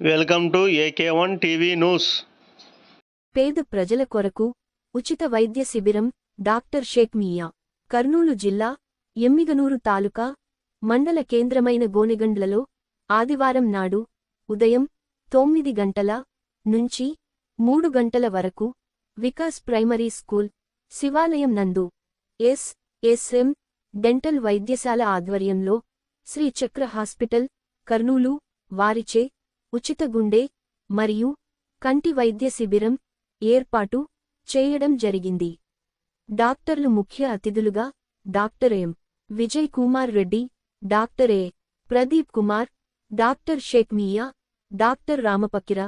Welcome to AK one TV news. పేద ప్రజల కొరకు ఉచిత వైద్య శిబిరం డాక్టర్ షేక్ మియా కర్నూలు జిల్లా ఎమ్మిగనూరు తాలూకా మండల కేంద్రమైన గోనెగండ్లలో ఆదివారం నాడు ఉదయం తొమ్మిది గంటల నుంచి మూడు గంటల వరకు వికాస్ ప్రైమరీ స్కూల్ శివాలయం నందు ఎస్ ఎస్ఎం డెంటల్ వైద్యశాల ఆధ్వర్యంలో శ్రీ చక్ర హాస్పిటల్ కర్నూలు వారిచే ఉచిత గుండె మరియు కంటి వైద్య శిబిరం ఏర్పాటు చేయడం జరిగింది. డాక్టర్లు ముఖ్య అతిథులుగా doctor M. Vijay Kumar Reddy doctor A Pradeep Kumar doctor Sheikh Miya doctor రామపకిర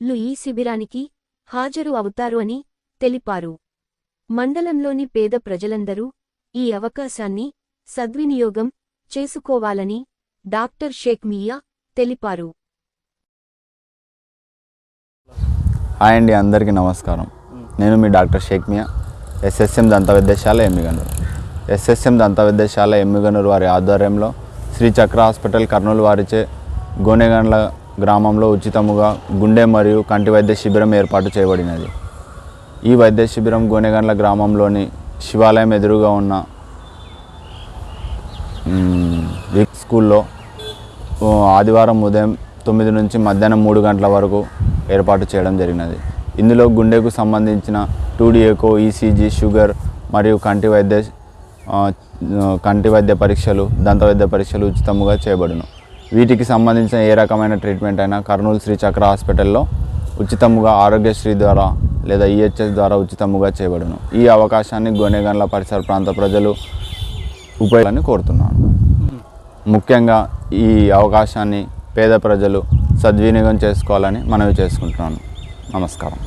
లు ఈ శిబిరానికి హాజరు అవుతారు అని తెలిపారు. మండలంలోని పేద ప్రజలందరూ ఈ అవకాశాన్ని సద్వినియోగం చేసుకోవాలని డాక్టర్ షేక్ మియా తెలిపారు. హాయ్ అండి అందరికీ నమస్కారం. నేను మీ డాక్టర్ షేక్ మియా. ఎస్ఎస్ఎం దంత వైద్యశాల ఎమ్మిగనూరు. ఎస్ఎస్ఎం దంత వైద్యశాల ఎమ్మిగనూరు వారి ఆధ్వర్యంలో శ్రీ చక్ర హాస్పిటల్ కర్నూలు వారిచే గోనెగండ్ల గ్రామంలో ఉచితముగా గుండె మరియు కంటి వైద్య శిబిరం ఏర్పాటు చేయబడినది. ఈ వైద్య శిబిరం గోనెగండ్ల గ్రామంలోని శివాలయం ఎదురుగా ఉన్న స్కూల్లో ఆదివారం ఉదయం తొమ్మిది నుంచి మధ్యాహ్నం మూడు గంటల వరకు ఏర్పాటు చేయడం జరిగినది. ఇందులో గుండెకు సంబంధించిన టూడీ ఈసీజీ షుగర్ మరియు కంటి వైద్య కంటి వైద్య పరీక్షలు దంత వైద్య పరీక్షలు ఉచితంగా చేయబడును. వీటికి సంబంధించిన ఏ రకమైన ట్రీట్మెంట్ అయినా కర్నూలు శ్రీ చక్ర హాస్పిటల్లో ఉచితముగా ఆరోగ్యశ్రీ ద్వారా లేదా ఈహెచ్ఎస్ ద్వారా ఉచితముగా చేయబడును. ఈ అవకాశాన్ని గోనెగండ్ల పరిసర ప్రాంత ప్రజలు ఉపయోగాన్ని కోరుతున్నాను. ముఖ్యంగా ఈ అవకాశాన్ని పేద ప్రజలు సద్వినియోగం చేసుకోవాలని మనవి చేసుకుంటున్నాను. నమస్కారం.